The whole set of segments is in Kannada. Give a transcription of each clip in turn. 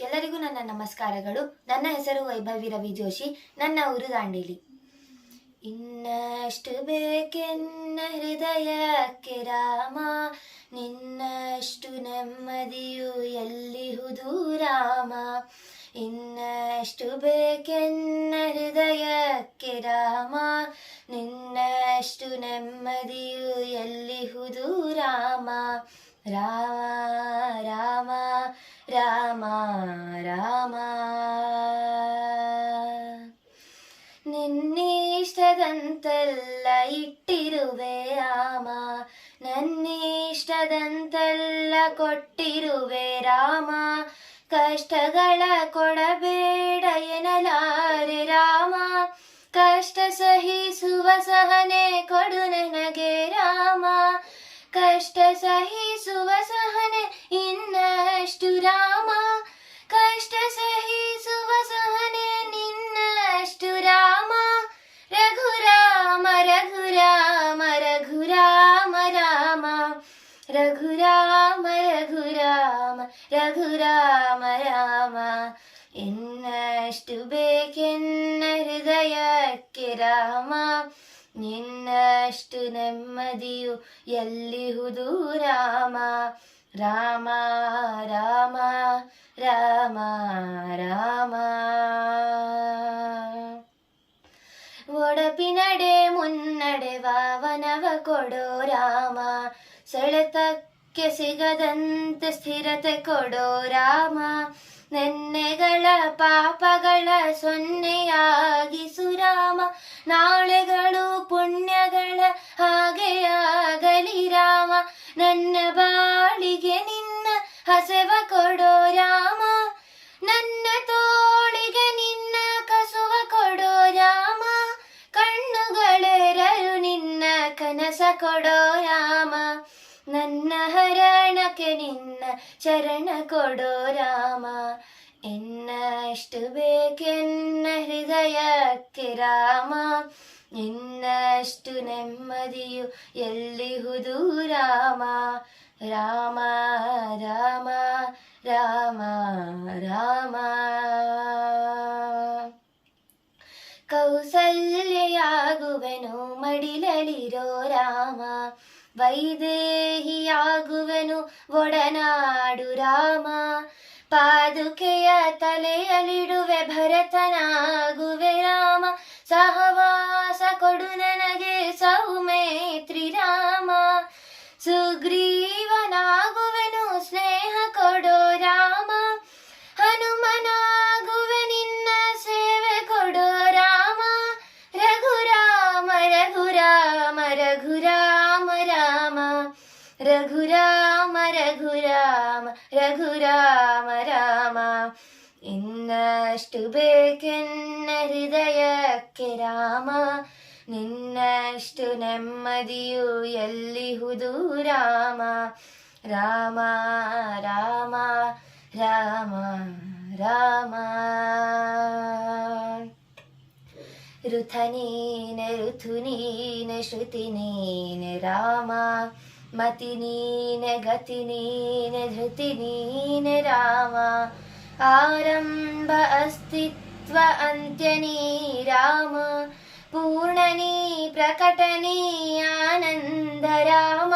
ಎಲ್ಲರಿಗೂ ನನ್ನ ನಮಸ್ಕಾರಗಳು. ನನ್ನ ಹೆಸರು ವೈಭವಿ ರವಿ ಜೋಶಿ. ನನ್ನ ಊರು ದಾಂಡೇಲಿ. ಇನ್ನಷ್ಟು ಬೇಕೆನ್ನ ಹೃದಯಕ್ಕೆ ರಾಮ. ನಿನ್ನಷ್ಟು ನೆಮ್ಮದಿಯು ಎಲ್ಲಿಹುದು ರಾಮ. ಇನ್ನಷ್ಟು ಬೇಕೆನ್ನ ಹೃದಯಕ್ಕೆ ರಾಮ. ನಿನ್ನಷ್ಟು ನೆಮ್ಮದಿಯು ಎಲ್ಲಿಹುದು ರಾಮ. ರಾಮ. ರಾಮ ರಾಮ. ನಿನ್ನಿಷ್ಟದಂತೆಲ್ಲ ಇಟ್ಟಿರುವೆ ರಾಮ, ನನ್ನಿಷ್ಟದಂತೆಲ್ಲ ಕೊಟ್ಟಿರುವೆ ರಾಮ. ಕಷ್ಟಗಳ ಕೊಡಬೇಡ ಎನ್ನಲಾರೆ ರಾಮ. ಕಷ್ಟ ಸಹಿಸುವ ಸಹನೆ ಕೊಡು ನನಗೆ ರಾಮ. ಕಷ್ಟ ಸಹಿಸುವ ಸಹನೆ ರಘುರಾಮ ರಘುರಾಮ ರಘುರಾಮ ರಾಮ ಇನ್ನಷ್ಟು ಬೇಕೆನ್ನ ಹೃದಯಕ್ಕೆ ರಾಮ ನಿನ್ನಷ್ಟು ನೆಮ್ಮದಿಯು ಎಲ್ಲಿಹುದು ರಾಮ ರಾಮ ರಾಮ ರಾಮ ರಾಮ ಕೊಡೋ ರಾಮ. ಸೆಳೆತಕ್ಕೆ ಸಿಗದಂತೆ ಸ್ಥಿರತೆ ಕೊಡೋ ರಾಮ. ನೆನ್ನೆಗಳ ಪಾಪಗಳ ಸೊನ್ನೆಯಾಗಿಸು ರಾಮ. ನಾಳೆಗಳು ಪುಣ್ಯಗಳ ಹಾಗೆಯಾಗಲಿ ರಾಮ. ನನ್ನ ಬಾಳಿಗೆ ನಿನ್ನ ಹಸೆವ ಕೊಡೋ ರಾಮ. ಕೊಡೋ ರಾಮ ನನ್ನ ಹರಣಕ್ಕೆ ನಿನ್ನ ಚರಣ ಕೊಡೋ ರಾಮ ಇನ್ನಷ್ಟು ಬೇಕೆನ್ನ ಹೃದಯಕ್ಕೆ ರಾಮ ಇನ್ನಷ್ಟು ನೆಮ್ಮದಿಯು ಎಲ್ಲಿಹುದು ರಾಮ ರಾಮ ರಾಮ ರಾಮ ರಾಮ ಮಡಿಲಲಿರೋ ರಾಮ, ವೈದೇಹಿಯಾಗುವೆನು ಒಡನಾಡು ರಾಮ. ಪಾದುಕೆಯ ತಲೆಯಲಿಡುವೆ ಭರತನಾಗುವೆ ರಾಮ. ಸಹವಾಸ ಕೊಡು ನನಗೆ ಸೌಮೇತ್ರಿ ರಾಮ. ಸುಗ್ರೀವನಾಗುವೆನು ರಘುರಾಮ ರಘುರಾಮ ರಘು ರಾಮ ಇನ್ನಷ್ಟು ಬೇಕೆನ್ನ ಹೃದಯಕ್ಕೆ ರಾಮ ನಿನ್ನಷ್ಟು ನೆಮ್ಮದಿಯು ಎಲ್ಲಿಹುದು ರಾಮ ರಾಮ ರಾಮ ರಾಮ ರಾಮ ಋಥನೀನ ಋಥುನೀನ ಋತು ನೀನೆ ಶ್ರುತಿ ನೀನೆ ರಾಮ मतिनीन गतिनीन धृतिनीन राम। आरम्भ अस्तित्व अन्त्यनी राम। पूर्णनी प्रकटनी आनन्द राम।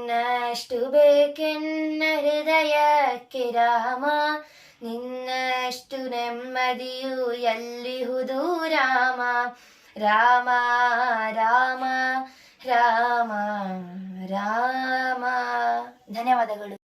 ಇನ್ನಷ್ಟು ಬೇಕೆನ್ನ ಹೃದಯಕ್ಕೆ ರಾಮ. ನಿನ್ನಷ್ಟು ನೆಮ್ಮದಿಯು ಎಲ್ಲಿಹುದು ರಾಮ? ರಾಮ ರಾಮ ರಾಮ ರಾಮ. ಧನ್ಯವಾದಗಳು.